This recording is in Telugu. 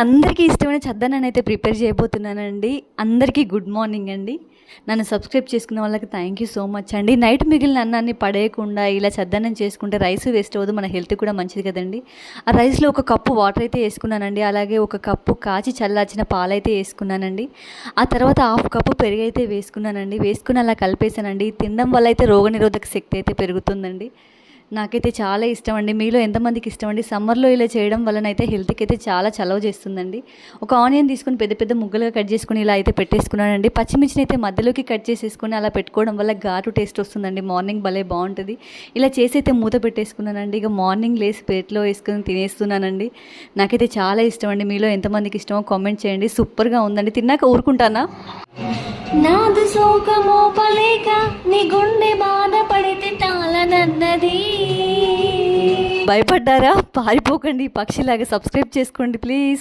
అందరికీ ఇష్టమైన చద్దనాన్ని అయితే ప్రిపేర్ చేయబోతున్నానండి. అందరికీ గుడ్ మార్నింగ్ అండి. నన్ను సబ్స్క్రైబ్ చేసుకున్న వాళ్ళకి థ్యాంక్ యూ సో మచ్ అండి. నైట్ మిగిలిన అన్నాన్ని పడేయకుండా ఇలా చద్దన్నం చేసుకుంటే రైస్ వేస్ట్ అవ్వదు మన హెల్త్ కూడా మంచిది కదండి. ఆ రైస్లో ఒక కప్పు వాటర్ అయితే వేసుకున్నానండి. అలాగే ఒక కప్పు కాచి చల్లార్చిన పాలైతే వేసుకున్నానండి. ఆ తర్వాత హాఫ్ కప్పు పెరుగు అయితే వేసుకున్నానండి. వేసుకుని అలా కలిపేసానండి తినడం వల్ల అయితే రోగనిరోధక శక్తి అయితే పెరుగుతుందండి. నాకైతే చాలా ఇష్టం అండి మీలో ఎంతమందికి ఇష్టం అండి సమ్మర్లో ఇలా చేయడం వలన అయితే హెల్త్కి అయితే చాలా చలవ చేస్తుందండి. ఒక ఆనియన్ తీసుకొని పెద్ద పెద్ద ముగ్గులుగా కట్ చేసుకుని ఇలా అయితే పెట్టేసుకున్నానండి. పచ్చిమిర్చిని అయితే మధ్యలోకి కట్ చేసేసుకొని అలా పెట్టుకోవడం వల్ల ఘాటు టేస్ట్ వస్తుందండి. మార్నింగ్ భలే బాగుంటుంది. ఇలా చేసి అయితే మూత పెట్టేసుకున్నానండి. ఇక మార్నింగ్ లేసి ప్లేట్లో వేసుకొని తినేస్తున్నానండి. నాకైతే చాలా ఇష్టం అండి మీలో ఎంతమందికి ఇష్టమో కామెంట్ చేయండి. సూపర్గా ఉందండి. తిన్నాక ఊరుకుంటానా? నాదు శోకమోపలేక నీ గుండె బా భయపడ్డారా? పారిపోకండి. ఈ పక్షిలాగా సబ్స్క్రైబ్ చేసుకోండి ప్లీజ్.